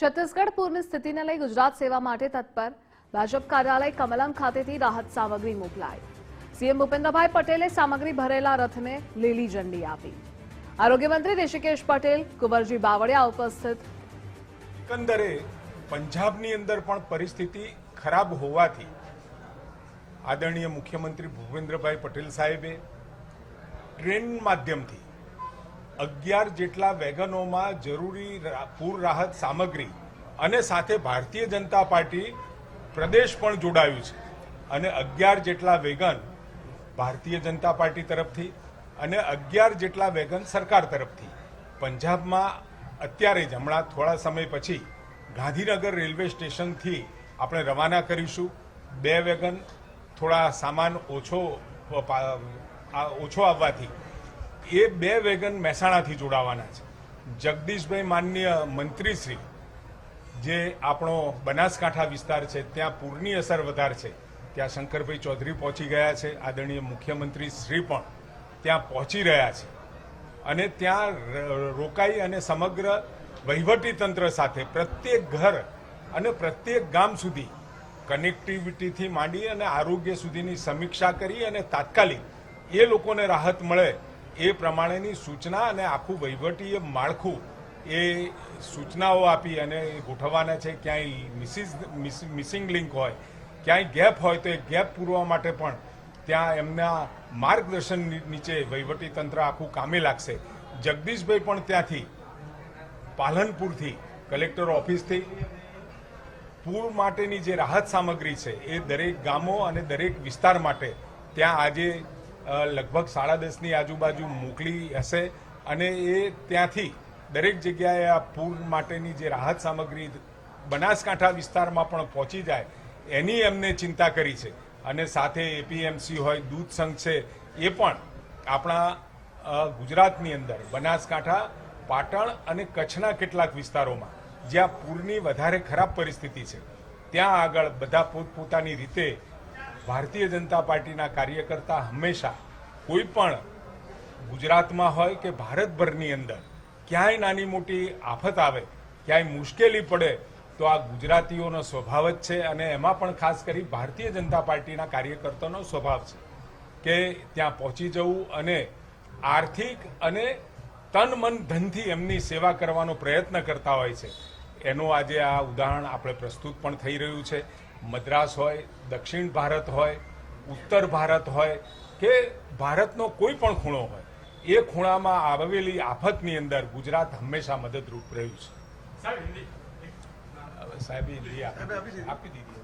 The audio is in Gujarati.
છત્તીસગઢ પૂરની સ્થિતિને લઈ ગુજરાત સેવા માટે તત્પર. ભાજપ કાર્યાલય કમલમ ખાતેથી રાહત સામગ્રી મોકલાઈ. સીએમ ભૂપેન્દ્રભાઈ પટેલે સામગ્રી ભરેલા રથને લીલી ઝંડી આપી. આરોગ્યમંત્રી ઋષિકેશ પટેલ, કુંવરજી બાવળિયા ઉપસ્થિત. એકંદરે પંજાબની અંદર પણ પરિસ્થિતિ ખરાબ હોવાથી આદરણીય મુખ્યમંત્રી ભૂપેન્દ્રભાઈ પટેલ સાહેબે ટ્રેન માધ્યમથી અગિયાર જેટલા વેગનોમાં જરૂરી પૂર રાહત સામગ્રી અને સાથે ભારતીય જનતા પાર્ટી પ્રદેશ પણ જોડાયું છે. અને અગિયાર જેટલા વેગન ભારતીય જનતા પાર્ટી તરફથી અને અગિયાર જેટલા વેગન સરકાર તરફથી. પંજાબમાં અત્યારે જ હમણાં થોડા સમય પછી ગાંધીનગર રેલવે સ્ટેશનથી આપણે રવાના કરીશું. બે વેગન થોડા સામાન ઓછો ઓછો આવવાથી એ બે વેગન મહેસાણાથી જોડાવાના છે. જગદીશભાઈ માન્ય મંત્રીશ્રી, જે આપણો બનાસકાંઠા વિસ્તાર છે, ત્યાં પૂરની અસર વધારે છે. ત્યાં શંકરભાઈ ચૌધરી પહોંચી ગયા છે, આદરણીય મુખ્યમંત્રી શ્રી પણ ત્યાં પહોંચી રહ્યા છે. અને ત્યાં રોકાઈ અને સમગ્ર વહીવટી તંત્ર સાથે પ્રત્યેક ઘર અને પ્રત્યેક ગામ સુધી કનેક્ટિવિટીથી માંડી અને આરોગ્ય સુધીની સમીક્ષા કરી અને તાત્કાલિક એ લોકોને રાહત મળે એ પ્રમાણેની સૂચના અને આખું વહીવટીય માળખું એ સૂચનાઓ આપી અને ગોઠવવાના છે. ક્યાંય મિસિસ મિસિંગ લિંક હોય, ક્યાંય ગેપ હોય તો એ ગેપ પૂરવા માટે પણ ત્યાં એમના માર્ગદર્શન નીચે વહીવટી તંત્ર આખું કામે લાગશે. જગદીશભાઈ પણ ત્યાંથી, પાલનપુરથી, કલેક્ટર ઓફિસથી, પૂર માટેની જે રાહત સામગ્રી છે એ દરેક ગામો અને દરેક વિસ્તાર માટે ત્યાં આજે લગભગ સાડા દસની આજુબાજુ મોકલી હશે અને એ ત્યાંથી દરેક જગ્યાએ આ પૂર માટેની જે રાહત સામગ્રી બનાસકાંઠા વિસ્તારમાં પણ પહોંચી જાય, એની એમને ચિંતા કરી છે. અને સાથે એપીએમસી હોય, દૂધ સંઘ છે, એ પણ આપણા ગુજરાતની અંદર, બનાસકાંઠા, પાટણ અને કચ્છના કેટલાક વિસ્તારોમાં, જ્યાં પૂરની વધારે ખરાબ પરિસ્થિતિ છે. ત્યાં આગળ બધા પોતપોતાની રીતે ભારતીય જનતા પાર્ટીના કાર્યકર્તા હંમેશા કોઈ પણ ગુજરાતમાં હોય કે ભારતભરની અંદર ક્યાંય નાની મોટી આફત આવે, ક્યાંય મુશ્કેલી પડે, તો આ ગુજરાતીઓનો સ્વભાવ જ છે અને એમાં પણ ખાસ કરી ભારતીય જનતા પાર્ટીના કાર્યકર્તાનો સ્વભાવ છે કે ત્યાં પહોંચી જવું અને આર્થિક અને તન મન ધનથી એમની સેવા કરવાનો પ્રયત્ન કરતા હોય છે. એનું આજે આ ઉદાહરણ આપણે પ્રસ્તુત પણ થઈ રહ્યું છે. મદ્રાસ હોય દક્ષિણ ભારત હોય ઉત્તર ભારત હોય કે ભારતનો કોઈ પણ ખૂણો હોય એ ખૂણામાં આવેલી આફતની અંદર ગુજરાત હંમેશા મદદરૂપ રહ્યું છે. સાહેબ હિન્દી. આપી દીધી.